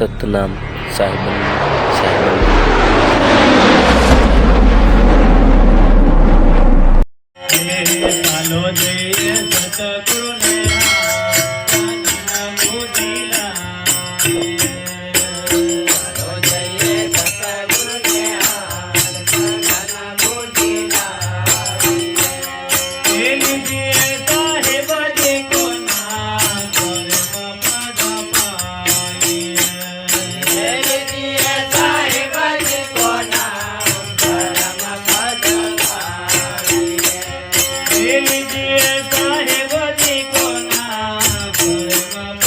સતનામ સાહેબ સાહેબ ચાલો જઈએ સતગુરુને.